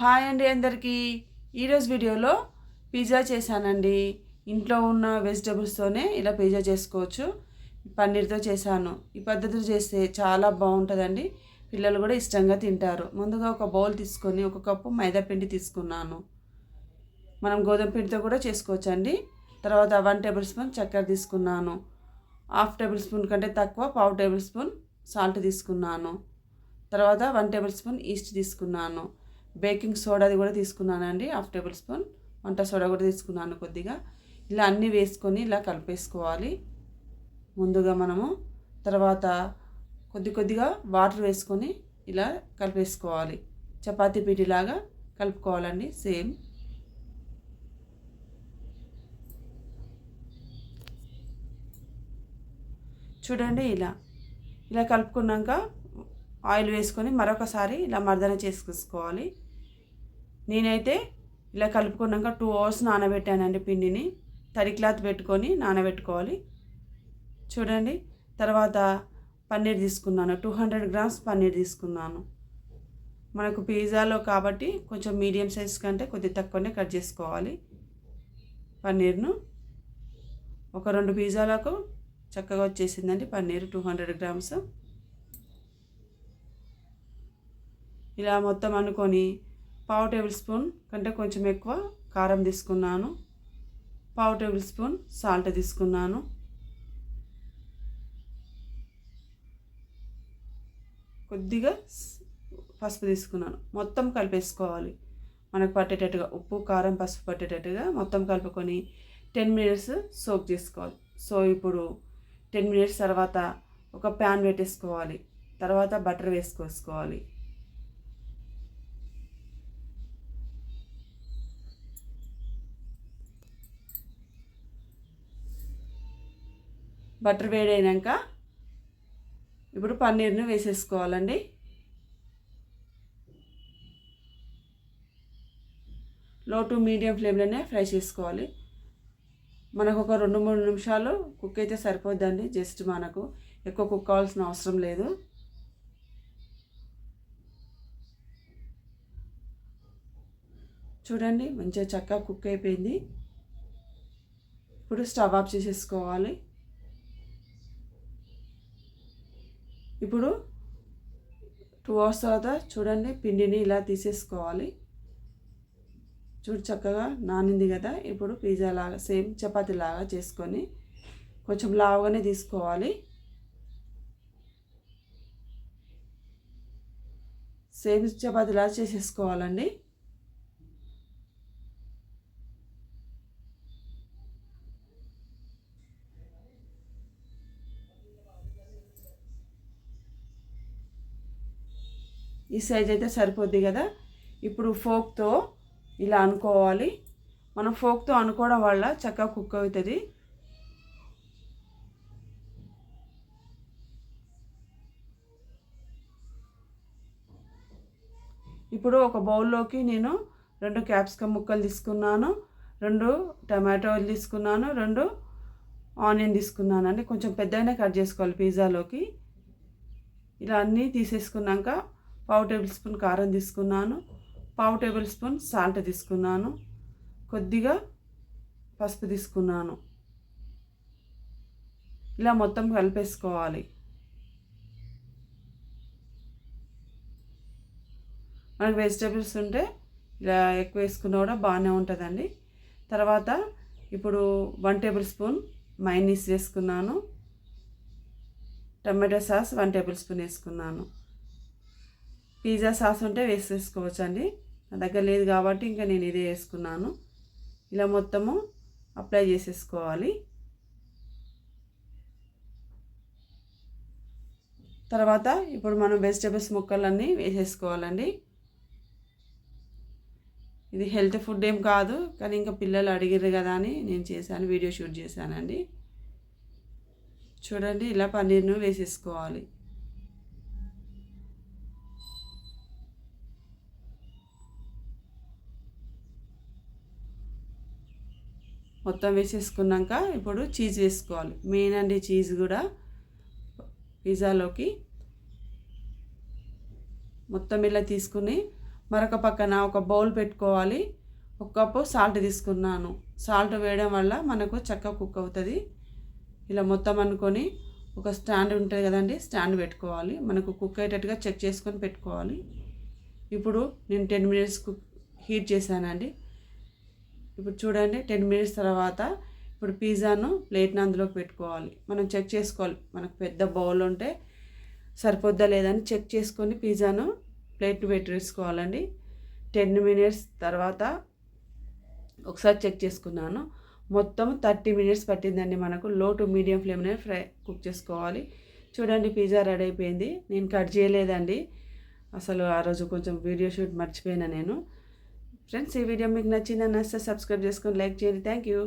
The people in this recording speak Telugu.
హాయ్ అండి అందరికీ. ఈరోజు వీడియోలో పిజ్జా చేశానండి. ఇంట్లో ఉన్న వెజిటబుల్స్తోనే ఇలా పిజ్జా చేసుకోవచ్చు. పన్నీర్తో చేశాను. ఈ పద్ధతిలో చేస్తే చాలా బాగుంటుందండి. పిల్లలు కూడా ఇష్టంగా తింటారు. ముందుగా ఒక బౌల్ తీసుకొని ఒక కప్పు మైదా పిండి తీసుకున్నాను. మనం గోధుమ పిండితో కూడా చేసుకోవచ్చండి. తర్వాత వన్ టేబుల్ స్పూన్ చక్కెర తీసుకున్నాను. హాఫ్ టేబుల్ స్పూన్ కంటే తక్కువ పావు టేబుల్ స్పూన్ సాల్ట్ తీసుకున్నాను. తర్వాత వన్ టేబుల్ స్పూన్ ఈస్ట్ తీసుకున్నాను. బేకింగ్ సోడాది కూడా తీసుకున్నానండి హాఫ్ టేబుల్ స్పూన్. వంట సోడా కూడా తీసుకున్నాను కొద్దిగా. ఇలా అన్నీ వేసుకొని ఇలా కలిపేసుకోవాలి. ముందుగా మనము తర్వాత కొద్ది కొద్దిగా వాటర్ వేసుకొని ఇలా కలిపేసుకోవాలి. చపాతీ పిండిలాగా కలుపుకోవాలండి సేమ్. చూడండి ఇలా. ఇలా కలుపుకున్నాక ఆయిల్ వేసుకొని మరొకసారి ఇలా మర్దన చేసుకోవాలి. నేనైతే ఇలా కలుపుకున్నాక టూ అవర్స్ నానబెట్టానండి పిండిని. తడి క్లాత్ పెట్టుకొని నానబెట్టుకోవాలి. చూడండి తర్వాత పన్నీర్ తీసుకున్నాను. టూ హండ్రెడ్ గ్రామ్స్ పన్నీర్ తీసుకున్నాను. మనకు పిజ్జాలో కాబట్టి కొంచెం మీడియం సైజ్ కంటే కొద్దిగా తక్కువనే కట్ చేసుకోవాలి పన్నీర్ను. ఒక రెండు పిజ్జాలకు చక్కగా వచ్చేసిందండి పన్నీర్ టూ హండ్రెడ్ గ్రామ్స్. ఇలా మొత్తం అనుకొని పావు టేబుల్ స్పూన్ కంటే కొంచెం ఎక్కువ కారం తీసుకున్నాను. పావు టేబుల్ స్పూన్ సాల్ట్ తీసుకున్నాను. కొద్దిగా పసుపు తీసుకున్నాను. మొత్తం కలిపేసుకోవాలి. మనకు పట్టేటట్టుగా ఉప్పు కారం పసుపు పట్టేటట్టుగా మొత్తం కలుపుకొని టెన్ మినిట్స్ సోక్ చేసుకోవాలి. సో ఇప్పుడు టెన్ మినిట్స్ తర్వాత ఒక ప్యాన్ పెట్టేసుకోవాలి. తర్వాత బటర్ వేసుకోవాలి బటర్ వేడైనాక ఇప్పుడు పన్నీర్ను వేసేసుకోవాలండి. లో టు మీడియం ఫ్లేమ్లోనే ఫ్రై చేసుకోవాలి. మనకు ఒక రెండు మూడు నిమిషాలు కుక్ అయితే సరిపోద్దండి. జస్ట్ మనకు ఎక్కువ కుక్ కావాల్సిన అవసరం లేదు. చూడండి మంచిగా చక్కగా కుక్ అయిపోయింది. ఇప్పుడు స్టవ్ ఆఫ్ చేసేసుకోవాలి. ఇప్పుడు టూ అవర్స్ తర్వాత చూడండి పిండిని ఇలా తీసేసుకోవాలి. చూడు చక్కగా నానింది కదా ఇప్పుడు పిజ్జా లాగా సేమ్ చపాతీ లాగా చేసుకొని కొంచెం లావుగానే తీసుకోవాలి. సేమ్ చపాతీ లాగా చేసేసుకోవాలండి. ఈ సైజ్ అయితే సరిపోద్ది కదా? ఇప్పుడు ఫోక్తో ఇలా అనుకోవాలి. మనం ఫోక్తో అనుకోవడం వల్ల చక్కగా కుక్ అవుతుంది. ఇప్పుడు ఒక బౌల్లోకి నేను రెండు క్యాప్సికమ్ ముక్కలు తీసుకున్నాను రెండు టమాటోలు తీసుకున్నాను రెండు ఆనియన్ తీసుకున్నాను. అండి కొంచెం పెద్దగానే కట్ చేసుకోవాలి పిజ్జాలోకి ఇలా అన్నీ తీసేసుకున్నాక పావు టేబుల్ స్పూన్ కారం తీసుకున్నాను. పావు టేబుల్ స్పూన్ సాల్ట్ తీసుకున్నాను. కొద్దిగా పసుపు తీసుకున్నాను. ఇలా మొత్తం కలిపేసుకోవాలి. మనకు వెజిటేబుల్స్ ఉంటే ఇలా ఎక్కువ వేసుకున్నా కూడా బాగానే ఉంటుందండి. తర్వాత ఇప్పుడు వన్ టేబుల్ స్పూన్ మైనీస్ వేసుకున్నాను. Tomato sauce one tablespoon వేసుకున్నాను. పిజ్జా సాస్ ఉంటే వేసేసుకోవచ్చు అండి నా దగ్గర లేదు కాబట్టి ఇంకా నేను ఇదే వేసుకున్నాను. ఇలా మొత్తము అప్లై చేసేసుకోవాలి. తర్వాత ఇప్పుడు మనం వెజిటేబుల్స్ ముక్కలన్నీ వేసేసుకోవాలండి. ఇది హెల్త్ ఫుడ్ ఏం కాదు కానీ ఇంకా పిల్లలు అడిగారు కదా అని నేను చేశాను వీడియో షూట్ చేశానండి. చూడండి ఇలా పన్నీర్ను వేసేసుకోవాలి. మొత్తం వేసేసుకున్నాక ఇప్పుడు చీజ్ వేసుకోవాలి. మెయిన్ అండి చీజ్ కూడా పిజ్జాలోకి. మొత్తం ఇలా తీసుకుని మరొక పక్కన ఒక బౌల్ పెట్టుకోవాలి. ఒక కప్పు సాల్ట్ తీసుకున్నాను. సాల్ట్ వేయడం వల్ల మనకు చక్కగా కుక్ అవుతుంది. ఇలా మొత్తం అనుకొని ఒక స్టాండ్ ఉంటుంది కదండి స్టాండ్ పెట్టుకోవాలి. మనకు కుక్ అయ్యేటట్టుగా చెక్ చేసుకొని పెట్టుకోవాలి. ఇప్పుడు నేను టెన్ మినిట్స్ కుక్ హీట్ చేశానండి. ఇప్పుడు చూడండి టెన్ మినిట్స్ తర్వాత ఇప్పుడు పిజ్జాను ప్లేట్ని అందులోకి పెట్టుకోవాలి. మనం చెక్ చేసుకోవాలి. మనకు పెద్ద బౌల్ ఉంటే సరిపోద్దా లేదని చెక్ చేసుకొని పిజ్జాను ప్లేట్ని పెట్టేసుకోవాలండి. టెన్ మినిట్స్ తర్వాత ఒకసారి చెక్ చేసుకున్నాను. మొత్తం థర్టీ మినిట్స్ పట్టిందండి మనకు. లో టు మీడియం ఫ్లేమ్నే ఫ్రై కుక్ చేసుకోవాలి. చూడండి పిజ్జా రెడీ అయిపోయింది. నేను కట్ చేయలేదండి. అసలు ఆ రోజు కొంచెం వీడియో షూట్ మర్చిపోయినా నేను. ఫ్రెండ్స్ ఈ వీడియో మీకు నచ్చిందని నచ్చితే సబ్స్క్రైబ్ చేసుకొని లైక్ చేయండి. Thank you